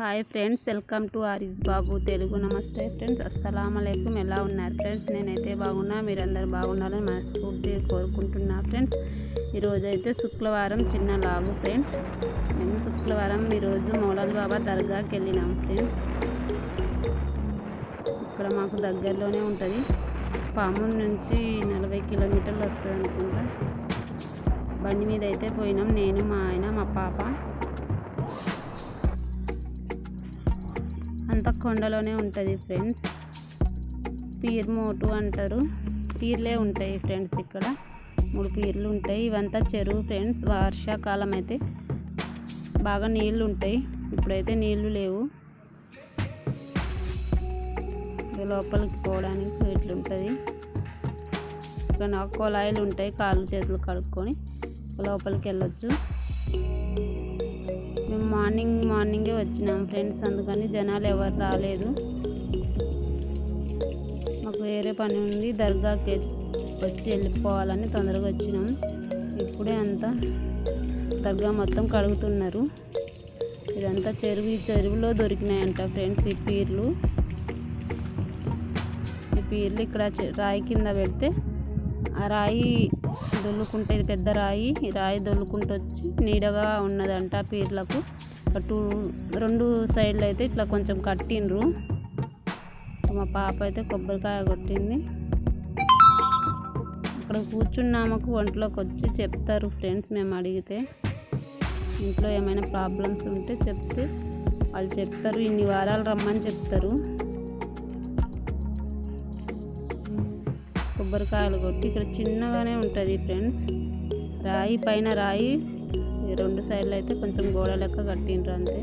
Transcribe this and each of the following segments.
Hi friends welcome to Ariz Babu Telugu. నమస్తే friends అస్సలామలైకుం ఎలా ఉన్నారు ఫ్రెండ్స్? నేనైతే బాగున్నా మీరందరూ బాగున్నారని మనస్ఫూర్తి కోరుకుంటున్నా ఫ్రెండ్స్. ఈరోజు అయితే శుక్రవారం చిన్న లాగు ఫ్రెండ్స్. మేము శుక్రవారం ఈరోజు మౌలాల్ బాబా దర్గాకి వెళ్ళినాం ఫ్రెండ్స్. ఇక్కడ మాకు దగ్గరలోనే ఉంటుంది. పాము నుంచి నలభై కిలోమీటర్లు వస్తుంది అనుకుంటా బండి మీద అయితే పోయినాం. నేను మా ఆయన మా పాప. అంతా కొండలోనే ఉంటుంది ఫ్రెండ్స్. పీర్ మోటు అంటారు. పీర్లే ఉంటాయి ఫ్రెండ్స్ ఇక్కడ. మూడు పీర్లు ఉంటాయి. ఇవంతా చెరువు ఫ్రెండ్స్. వర్షాకాలం అయితే బాగా నీళ్ళు ఉంటాయి. ఇప్పుడైతే నీళ్ళు లేవు. లోపలికి పోవడానికి ఇట్లుంటుంది ఇక్కడ నాకు కొలాయిలు ఉంటాయి. కాళ్ళు చేతులు కడుక్కొని లోపలికి వెళ్ళొచ్చు. మార్నింగ్ మార్నింగే వచ్చినాం ఫ్రెండ్స్. అందుకని జనాలు ఎవరు రాలేదు. మాకు వేరే పని ఉంది. దర్గాకి వచ్చి వెళ్ళిపోవాలని తొందరగా వచ్చినాం. ఇప్పుడే అంతా దర్గా మొత్తం కడుగుతున్నారు. ఇదంతా చెరువు ఈ చెరువులో దొరికినాయంట ఫ్రెండ్స్ ఈ పీర్లు. ఈ పీర్లు ఇక్కడ రాయి కింద పెడితే ఆ రాయి దొల్లుకుంటే ఇది పెద్ద రాయి. రాయి దొల్లుకుంటూ వచ్చి నీడగా ఉన్నదంట పీర్లకు. అటు రెండు సైడ్లు అయితే ఇట్లా కొంచెం కట్టిండ్రు. మా పాప అయితే కొబ్బరికాయ కొట్టింది. అక్కడ కూర్చున్నామకు ఒంట్లోకి వచ్చి చెప్తారు ఫ్రెండ్స్ మేము అడిగితే. ఇంట్లో ఏమైనా ప్రాబ్లమ్స్ ఉంటే చెప్తే వాళ్ళు చెప్తారు. ఇన్ని వారాలు రమ్మని చెప్తారు. కొబ్బరికాయలు కొట్టి ఇక్కడ చిన్నగానే ఉంటుంది ఫ్రెండ్స్. రాయి పైన రాయి రెండు సైడ్లు అయితే కొంచెం గోడ లెక్క కట్టిండ్రు అంతే.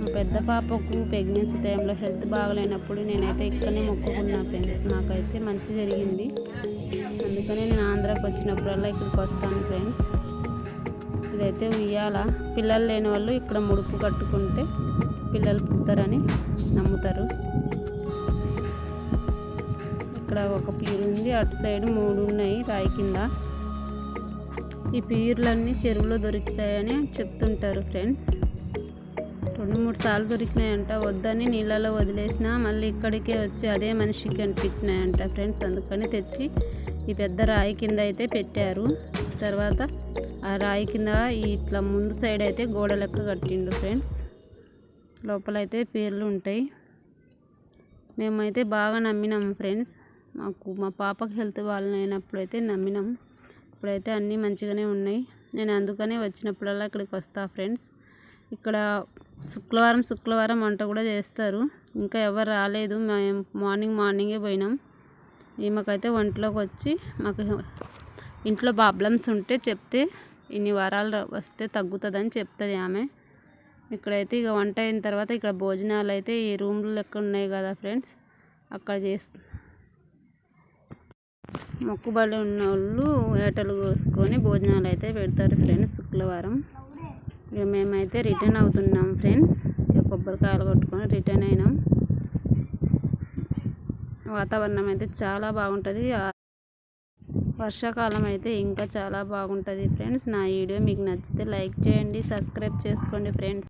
మా పెద్ద పాపకు ప్రెగ్నెన్సీ టైంలో హెల్త్ బాగలేనప్పుడు నేనైతే ఇక్కడనే మొక్కుకున్నా ఫ్రెండ్స్. నాకైతే మంచి జరిగింది. అందుకనే నేను ఆంధ్రాకి వచ్చినప్పుడల్లా ఇక్కడికి వస్తాను ఫ్రెండ్స్. ఇదైతే ఉయ్యాల. పిల్లలు లేని వాళ్ళు ఇక్కడ ముడుపు కట్టుకుంటే పిల్లలు పుడతారని నమ్ముతారు. ఇక్కడ ఒక పీరు ఉంది. అటు సైడ్ మూడు ఉన్నాయి రాయి కింద. ఈ పీర్లన్నీ చెరువులో దొరుకుతాయని చెప్తుంటారు ఫ్రెండ్స్. రెండు మూడు సార్లు దొరికినాయంట. వద్దని నీళ్ళలో వదిలేసిన మళ్ళీ ఇక్కడికే వచ్చి అదే మనిషికి కనిపించినాయంట ఫ్రెండ్స్. అందుకని తెచ్చి ఈ పెద్ద రాయి కింద అయితే పెట్టారు. తర్వాత ఆ రాయి కింద ఇట్లా ముందు సైడ్ అయితే గోడ లెక్క కట్టిండు ఫ్రెండ్స్. లోపలైతే పీర్లు ఉంటాయి. మేమైతే బాగా నమ్మినాం ఫ్రెండ్స్. మాకు మా పాపకి హెల్త్ బాగాలేనప్పుడు అయితే నమ్మినాం. ఇప్పుడైతే అన్నీ మంచిగానే ఉన్నాయి. నేను అందుకనే వచ్చినప్పుడల్లా ఇక్కడికి వస్తా ఫ్రెండ్స్. ఇక్కడ శుక్రవారం శుక్రవారం వంట కూడా చేస్తారు. ఇంకా ఎవరు రాలేదు. మేము మార్నింగ్ మార్నింగే పోయినాం. ఈమెకైతే వంటలోకి వచ్చి మాకు ఇంట్లో ప్రాబ్లమ్స్ ఉంటే చెప్తే ఇన్ని వారాలు వస్తే తగ్గుతుందని చెప్తుంది ఆమె. ఇక్కడైతే ఇక వంట అయిన తర్వాత ఇక్కడ భోజనాలు అయితే ఈ రూమ్లు లెక్క ఉన్నాయి కదా ఫ్రెండ్స్. అక్కడ చేస్తూ మొక్కుబడి ఉన్న వాళ్ళు ఏటలు కోసుకొని భోజనాలు అయితే పెడతారు ఫ్రెండ్స్ శుక్రవారం. ఇక మేమైతే రిటర్న్ అవుతున్నాం ఫ్రెండ్స్. ఇక కొబ్బరికాయలు కొట్టుకొని రిటర్న్ అయినాం. వాతావరణం అయితే చాలా బాగుంటుంది. వర్షాకాలం అయితే ఇంకా చాలా బాగుంటుంది ఫ్రెండ్స్. నా వీడియో మీకు నచ్చితే లైక్ చేయండి సబ్స్క్రైబ్ చేసుకోండి ఫ్రెండ్స్.